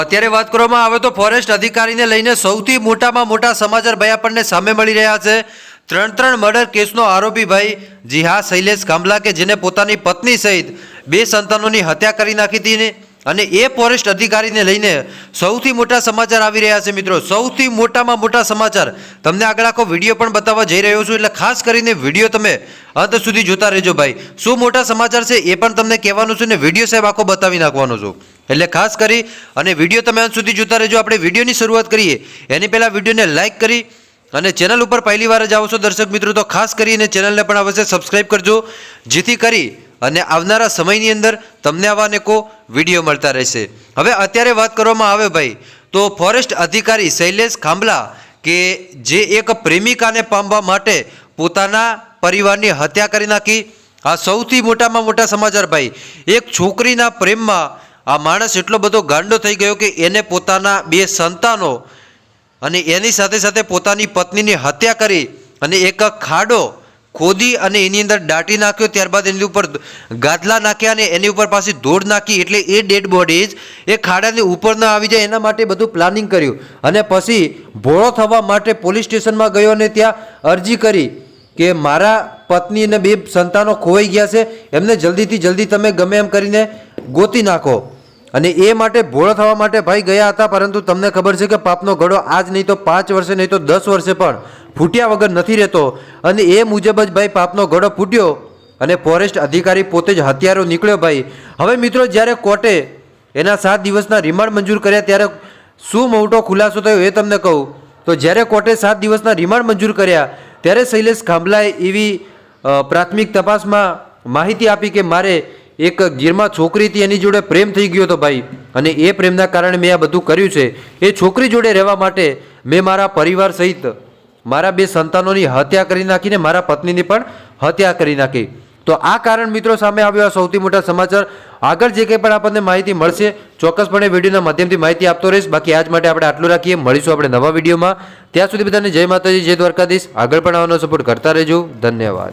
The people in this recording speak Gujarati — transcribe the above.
અત્યારે વાત કરવામાં આવે તો ફોરેસ્ટ અધિકારીને લઈને સૌથી મોટામાં મોટા સમાચાર ભાઈ આપણને સામે મળી રહ્યા છે. ત્રણ ત્રણ મર્ડર કેસનો આરોપી ભાઈ જી હા શૈલેષ કાંબલા કે જેને પોતાની પત્ની સહિત બે સંતાનોની હત્યા કરી નાખી હતી ને અને એ ફોરેસ્ટ અધિકારીને લઈને સૌથી મોટા સમાચાર આવી રહ્યા છે મિત્રો. સૌથી મોટામાં મોટા સમાચાર. તમને આગળ આખો વીડિયો પણ બતાવવા જઈ રહ્યો છું એટલે ખાસ કરીને વીડિયો તમે અંત સુધી જોતા રહેજો ભાઈ. શું મોટા સમાચાર છે એ પણ તમને કહેવાનું છે ને વીડિયો સાહેબ આખો બતાવી નાખવાનો છું. એટલે ખાસ કરી અને વીડિયો તમે અંત સુધી જોતા રહેજો. આપણે વિડીયોની શરૂઆત કરીએ. એની પહેલાં વિડીયોને લાઇક કરી અને ચેનલ ઉપર પહેલી વાર જ આવશો દર્શક મિત્રો, તો ખાસ કરીને ચેનલને પણ અવશ્ય સબસ્ક્રાઇબ કરજો. જેથી કરી અને આવનારા સમયની અંદર તમને આવા અનેકો વીડિયો મળતા રહેશે. હવે અત્યારે વાત કરવામાં આવે ભાઈ, તો ફોરેસ્ટ અધિકારી શૈલેષ ખાંભલા કે જે એક પ્રેમિકાને પામવા માટે પોતાના પરિવારની હત્યા કરી નાખી. આ સૌથી મોટામાં મોટા સમાચાર ભાઈ, એક છોકરીના પ્રેમમાં આ માણસ એટલો બધો ગાંડો થઈ ગયો કે એને પોતાના બે સંતાનો અને એની સાથે સાથે પોતાની પત્નીની હત્યા કરી અને એક ખાડો ખોદી અને એની અંદર દાટી નાખ્યો. ત્યારબાદ એની ઉપર ગાદલા નાખ્યા અને એની ઉપર પાછી ધૂળ નાખી. એટલે એ ડેડ બોડીઝ એ ખાડાની ઉપર ન આવી જાય એના માટે બધું પ્લાનિંગ કર્યું. અને પછી ભોળો થવા માટે પોલીસ સ્ટેશનમાં ગયો અને ત્યાં અરજી કરી કે મારા પત્ની અને બે સંતાનો ખોવાઈ ગયા છે. એમને જલ્દીથી જલ્દી તમે ગમે એમ કરીને ગોતી નાખો. અને એ માટે ભોળો થવા માટે ભાઈ ગયા હતા, પરંતુ તમને ખબર છે કે પાપનો ઘડો આજ નહીં તો પાંચ વર્ષે નહીં તો દસ વર્ષે પણ ફૂટ્યા વગર નથી રહેતો. અને એ મુજબ જ ભાઈ પાપનો ઘડો ફૂટ્યો અને ફોરેસ્ટ અધિકારી પોતે જ હત્યારો નીકળ્યો ભાઈ. હવે મિત્રો, જ્યારે કોર્ટે એના સાત દિવસના રિમાન્ડ મંજૂર કર્યા, ત્યારે શું મોટો ખુલાસો થયો એ તમને કહું. તો જ્યારે કોર્ટે સાત દિવસના રિમાન્ડ મંજૂર કર્યા, ત્યારે શૈલેષ ખાંભલાએ એવી પ્રાથમિક તપાસમાં માહિતી આપી કે મારે એક ગીરમાં છોકરી હતી, એની જોડે પ્રેમ થઈ ગયો હતો ભાઈ. અને એ પ્રેમના કારણે મેં આ બધું કર્યું છે. એ છોકરી જોડે રહેવા માટે મેં મારા પરિવાર સહિત મારા બે સંતાનોની હત્યા કરી નાખીને મારા પત્નીની પણ હત્યા કરી નાખી. તો આ કારણ મિત્રો સામે આવ્યો આ સૌથી મોટા સમાચાર. આગળ જે કંઈ પણ આપણને માહિતી મળશે, ચોક્કસપણે વિડીયોના માધ્યમથી માહિતી આપતો રહીશ. બાકી આજ માટે આપણે આટલું રાખીએ. મળીશું આપણે નવા વિડીયોમાં. ત્યાં સુધી બધાને જય માતાજી, જય દ્વારકાધીશ. આગળ પણ આવવાનો સપોર્ટ કરતા રહેજો. ધન્યવાદ.